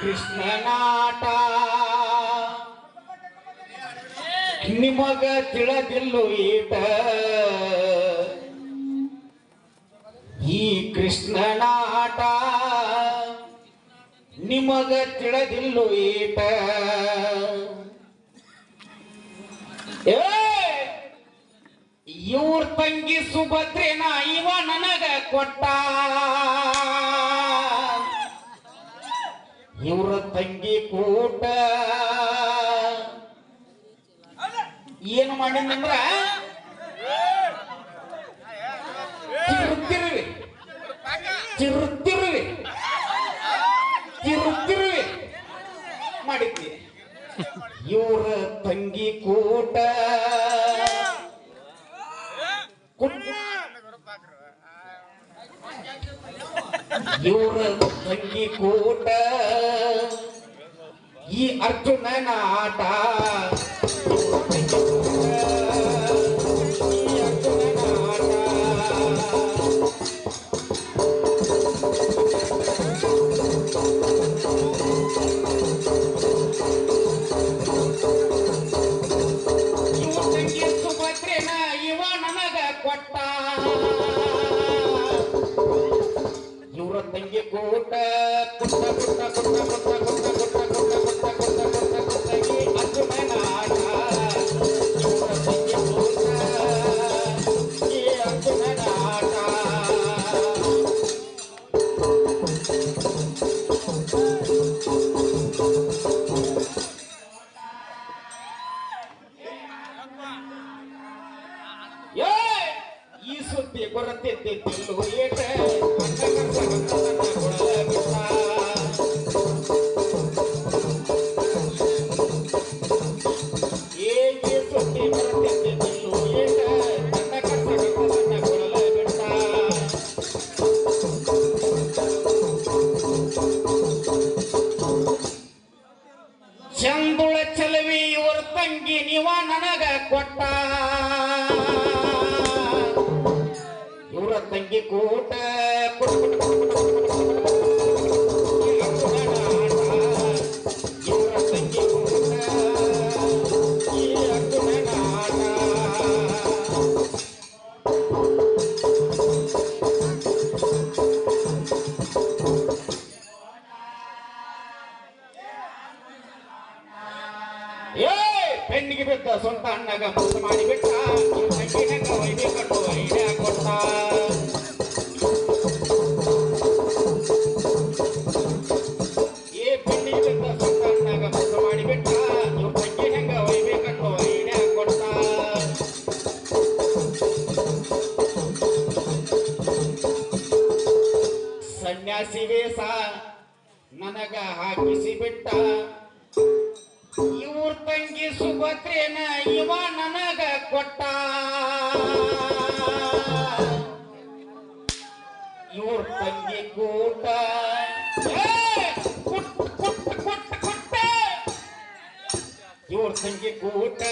ಕೃಷ್ಣನಾಟ. ನಿಮಗ ತಿಳಿದಿಲ್ಲೋ ಈಟ. ಈ ಕೃಷ್ಣನಾಟ ನಿಮಗ ತಿಳಿದಿಲ್ಲೋ ಈಟ. ಇವ್ರ ತಂಗಿ ಸುಭದ್ರೆನ ಇವ ನನಗ ಕೊಟ್ಟ ಇವ್ರ ತಂಗಿ ಕೂಟ. ಏನು ಮಾಡಿದಂದ್ರ ಚಿರುತ್ತಿರುವೆ ಚಿರುತ್ತಿರುವೆ ಚಿರುತ್ತಿರುವೆ ಮಾಡಿದ್ವಿ. ಇವ್ರ ತಂಗಿ ಕುಟ್- ಇವ್ರ ತಂಗಿ ಕೂಟ. ಈ ಅರ್ಜುನನ ಆಟ ಕೊಟ್ಟ ಕೊಟ್ಟ ಕೊಟ್ಟ ಕೊಟ್ಟ ಸುದ್ದಿ ಕೊರತಿದ್ದೆ ತಿಲ್ಲು ಏಟ ಚಂದುಳ ಚಲವಿ ಇವರು ತಂಗಿ ನೀವ ನನಗ ಕೊಟ್ಟ வங்கி கூட்ட పెళ్లికి పెద్ద సొంత అన్నగా మోసమాడి పెట్టా సంగీతంగా వైద్య కట్టు అయినా కొట్టా ಸನ್ಯಾಸಿ ವೇಷ ನನಗ ಹಾಕಿಸಿ ಬಿಟ್ಟ. ಇವ್ರ ತಂಗಿ ಸುಭದ್ರೇನ ಇವ ನನಗ ಕೊಟ್ಟ. ಇವ್ರ ತಂಗಿ ಕುಟ್, ಕುಟ್ಟ. ಇವ್ರ ತಂಗಿ ಕೂಟ.